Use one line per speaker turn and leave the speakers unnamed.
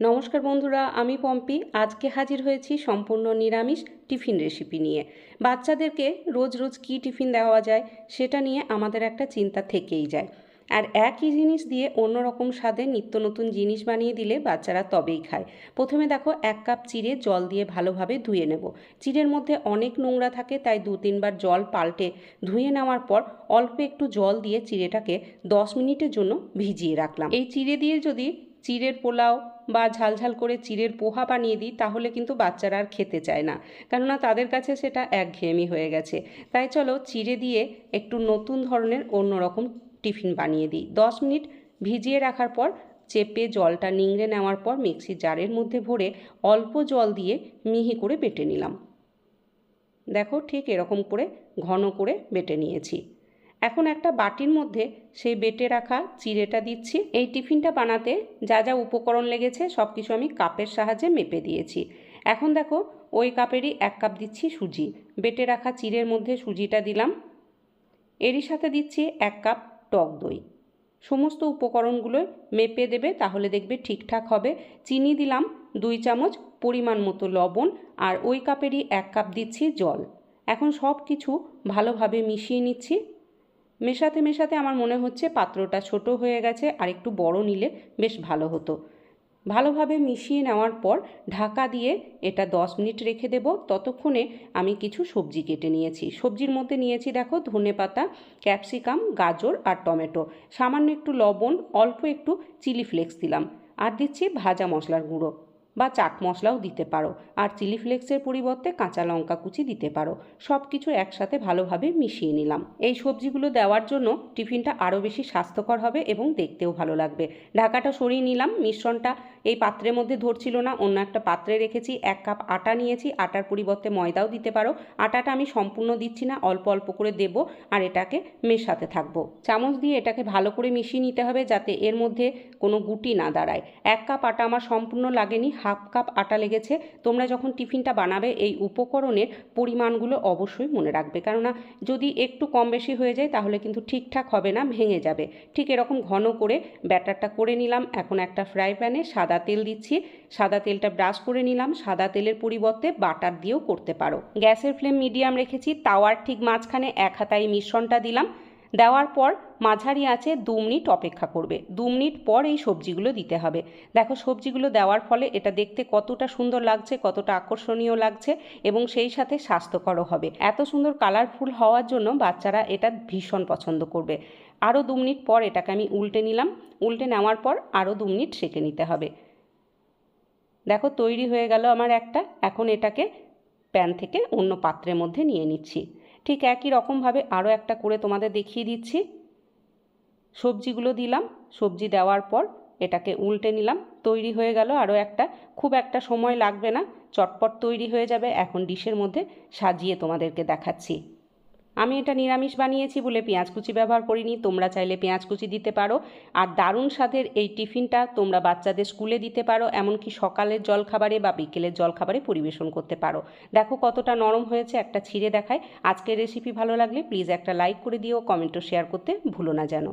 নমস্কার বন্ধুরা, আমি পম্পি। আজকে হাজির হয়েছি সম্পূর্ণ নিরামিষ টিফিন রেসিপি নিয়ে। বাচ্চাদেরকে রোজ রোজ কী টিফিন দেওয়া যায়, সেটা নিয়ে আমাদের একটা চিন্তা থেকেই যায়। আর একই জিনিস দিয়ে অন্যরকম স্বাদে নিত্য নতুন জিনিস বানিয়ে দিলে বাচ্চারা তবেই খায়। প্রথমে দেখো, এক কাপ চিড়ে জল দিয়ে ভালোভাবে ধুয়ে নেব। চিড়ের মধ্যে অনেক নোংরা থাকে, তাই দু তিনবার জল পাল্টে ধুয়ে নেওয়ার পর অল্প একটু জল দিয়ে চিড়েটাকে দশ মিনিটের জন্য ভিজিয়ে রাখলাম। এই চিড়ে দিয়ে যদি চিড়ের পোলাও বা ঝালঝাল করে চিড়ের পোহা বানিয়ে দিই, তাহলে কিন্তু বাচ্চারা আর খেতে চায় না। কেননা তাদের কাছে সেটা একঘেয়েমি হয়ে গেছে। তাই চলো চিড়ে দিয়ে একটু নতুন ধরনের অন্যরকম টিফিন বানিয়ে দিই। দশ মিনিট ভিজিয়ে রাখার পর, চেপে জলটা নিংড়ে নেওয়ার পর মিক্সি জারের মধ্যে ভরে অল্প জল দিয়ে মিহি করে বেটে নিলাম। দেখো ঠিক এরকম করে ঘন করে বেটে নিয়েছি। এখন একটা বাটির মধ্যে সেই বেটে রাখা চিড়েটা দিচ্ছি। এই টিফিনটা বানাতে যা যা উপকরণ লেগেছে সব কিছু আমি কাপের সাহায্যে মেপে দিয়েছি। এখন দেখো, ওই কাপেরই এক কাপ দিচ্ছি সুজি। বেটে রাখা চিড়ের মধ্যে সুজিটা দিলাম। এরই সাথে দিচ্ছি এক কাপ টক দই। সমস্ত উপকরণগুলো মেপে দেবে, তাহলে দেখবে ঠিকঠাক হবে। চিনি দিলাম দুই চামচ পরিমাণ মতো লবণ আর ওই কাপেরই এক কাপ দিচ্ছি জল। এখন সব কিছু ভালোভাবে মিশিয়ে নিচ্ছি। মেশাতে মেশাতে আমার মনে হচ্ছে পাত্রটা ছোট হয়ে গেছে আর একটু বড় নিলে বেশ ভালো হতো। ভালোভাবে মিশিয়ে নেওয়ার পর ঢাকা দিয়ে এটা দশ মিনিট রেখে দেব। ততক্ষণে আমি কিছু সবজি কেটে নিয়েছি। সবজির মধ্যে নিয়েছি দেখো ধনে পাতা, ক্যাপসিকাম, গাজর আর টমেটো। সামান্য একটু লবণ, অল্প একটু চিলি ফ্লেক্স দিলাম। আর দিচ্ছি ভাজা মশলার গুঁড়ো। বা চাট মশলাও দিতে পারো। আর চিলি ফ্লেক্সের পরিবর্তে কাঁচা লঙ্কা কুচি দিতে পারো। সব কিছু একসাথে ভালোভাবে মিশিয়ে নিলাম। এই সবজিগুলো দেওয়ার জন্য টিফিনটা আরও বেশি স্বাস্থ্যকর হবে এবং দেখতেও ভালো লাগবে। ঢাকাটা সরিয়ে নিলাম। মিশ্রণটা এই পাত্রের মধ্যে ধরছিল না। অন্য একটা পাত্রে রেখেছি। এক কাপ আটা নিয়েছি। আটার পরিবর্তে ময়দাও দিতে পারো। আটাটা আমি সম্পূর্ণ দিচ্ছি না। অল্প অল্প করে দেব আর এটাকে মেশাতে থাকব। চামচ দিয়ে এটাকে ভালো করে মিশিয়ে নিতে হবে যাতে এর মধ্যে কোনো গুটি না দাঁড়ায়। এক কাপ আটা আমার সম্পূর্ণ লাগেনি। হাফ কাপ আটা লেগেছে। তোমরা যখন টিফিনটা বানাবে, এই উপকরণের পরিমাণগুলো অবশ্যই মনে রাখবে। কেননা, যদি একটু কম বেশি হয়ে যায়, তাহলে কিন্তু ঠিকঠাক হবে না, ভেঙে যাবে। ঠিক এরকম ঘন করে ব্যাটারটা করে নিলাম। এখন একটা ফ্রাই প্যানে সাদা তেল দিচ্ছি। সাদা তেলটা ব্রাশ করে নিলাম। সাদা তেলের পরিবর্তে বাটার দিয়েও করতে পারো। গ্যাসের ফ্লেম মিডিয়াম রেখেছি। তাওয়ার ঠিক মাঝখানে এক হাতায় মিশ্রণটা দিলাম। দেওয়ার পর মাঝারি আছে দু মিনিট অপেক্ষা করবে। দু মিনিট পর এই সবজিগুলো দিতে হবে। দেখো, সবজিগুলো দেওয়ার ফলে এটা দেখতে কতটা সুন্দর লাগছে, কতটা আকর্ষণীয় লাগছে এবং সেই সাথে স্বাস্থ্যকরও হবে। এত সুন্দর কালারফুল হওয়ার জন্য বাচ্চারা এটা ভীষণ পছন্দ করবে। আরও দু মিনিট পর এটাকে আমি উল্টে নিলাম। উল্টে নেওয়ার পর আরও দু মিনিট সেঁকে নিতে হবে। দেখো, তৈরি হয়ে গেল আমার একটা। এখন এটাকে প্যান থেকে অন্য পাত্রের মধ্যে নিয়ে নিচ্ছি। ঠিক একই রকমভাবে আরও একটা করে তোমাদের দেখিয়ে দিচ্ছি। সবজিগুলো দিলাম, সবজি দেওয়ার পর এটাকে উল্টে নিলাম, তৈরি হয়ে গেল আরও একটা। খুব একটা সময় লাগবে না, চটপট তৈরি হয়ে যাবে। এখন ডিশের মধ্যে সাজিয়ে তোমাদেরকে দেখাচ্ছি। আমি এটা নিরামিষ বানিয়েছি বলে পেঁয়াজ কুচি ব্যবহার করিনি, তোমরা চাইলে পেঁয়াজ কুচি দিতে পারো। আর দারুণ স্বাদের এই টিফিনটা তোমরা বাচ্চাদের স্কুলে দিতে পারো, এমনকি সকালের জলখাবারে বা বিকেলের জলখাবারে পরিবেশন করতে পারো। দেখো কতটা নরম হয়েছে একটা ছিঁড়ে দেখায়। আজকের রেসিপি ভালো লাগলে প্লিজ একটা লাইক করে দিও কমেন্টও শেয়ার করতে ভুলো না যেন।